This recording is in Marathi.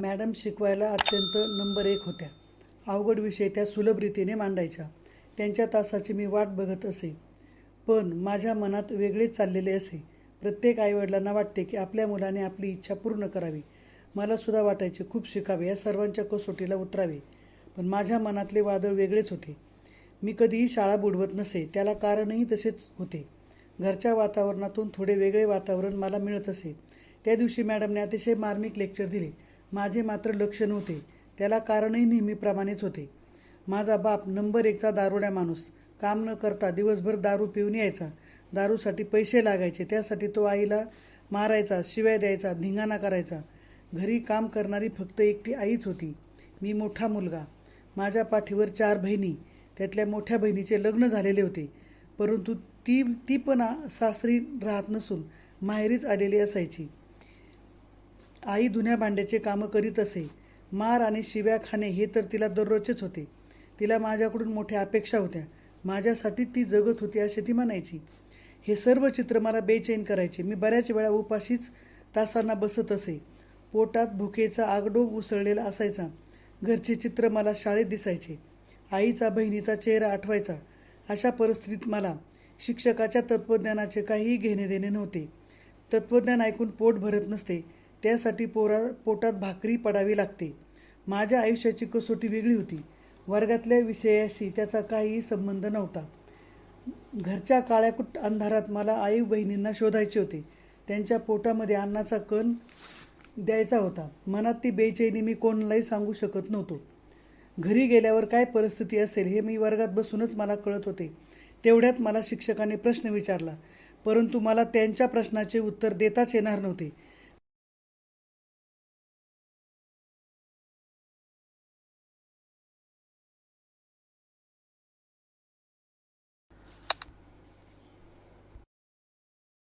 मॅडम शिकवायला अत्यंत नंबर एक होत्या. अवघड विषय त्या सुलभ रीतीने मांडायच्या. त्यांच्या तासाची मी वाट बघत असे. पण माझ्या मनात वेगळेच चाललेले असे. प्रत्येक आईवडिलांना वाटते की आपल्या मुलाने आपली इच्छा पूर्ण करावी. मला सुद्धा वाटायचे खूप शिकावे या सर्वांच्या कसोटीला उतरावे. पण माझ्या मनातले वादळ वेगळेच होते. मी कधीही शाळा बुडवत नसे त्याला कारणही तसेच होते. घरच्या वातावरणातून थोडे वेगळे वातावरण मला मिळत असे. त्या दिवशी मॅडमने अतिशय मार्मिक लेक्चर दिले. माझे मात्र लक्ष नव्हते. त्याला कारणही नेहमीप्रमाणेच होते. माझा बाप नंबर एकचा दारुड्या माणूस. काम न करता दिवसभर दारू पिऊन यायचा. दारूसाठी पैसे लागायचे. त्यासाठी तो आईला मारायचा शिव्या द्यायचा धिंगाणा करायचा. घरी काम करणारी फक्त एकटी आईच होती. मी मोठा मुलगा. माझ्या पाठीवर चार बहिणी. त्यातल्या मोठ्या बहिणीचे लग्न झालेले होते. परंतु ती ती पण सासरी राहत नसून माहेरीच आलेली असायची. आई धुण्या भांड्याचे कामं करीत असे. मार आणि शिव्या खाणे हे तर तिला दररोजचेच होते. तिला माझ्याकडून मोठ्या अपेक्षा होत्या. माझ्यासाठी ती जगत होती असे ती म्हणायची. हे सर्व चित्र मला बेचैन करायचे. मी बऱ्याच वेळा उपाशीच तासांना बसत असे. पोटात भुकेचा आगडोग उसळलेला असायचा. घरचे चित्र मला शाळेत दिसायचे. आईचा बहिणीचा चेहरा आठवायचा. अशा परिस्थितीत मला शिक्षकाच्या तत्त्वज्ञानाचे काहीही घेणे देणे नव्हते. तत्त्वज्ञान ऐकून पोट भरत नसते. त्यासाठी पोरा पोटात भाकरी पडावी लागते. माझ्या आयुष्याची कसोटी वेगळी होती. वर्गातल्या विषयाशी त्याचा काहीही संबंध नव्हता. घरच्या काळ्याकुट अंधारात मला आई बहिणींना शोधायचे होते. त्यांच्या पोटामध्ये अन्नाचा कण द्यायचा होता. मनात ती बेचैनी मी कोणालाही सांगू शकत नव्हतो. घरी गेल्यावर काय परिस्थिती असेल हे मी वर्गात बसूनच मला कळत होते. तेवढ्यात मला शिक्षकाने प्रश्न विचारला. परंतु मला त्यांच्या प्रश्नाचे उत्तर देताच येणार नव्हते.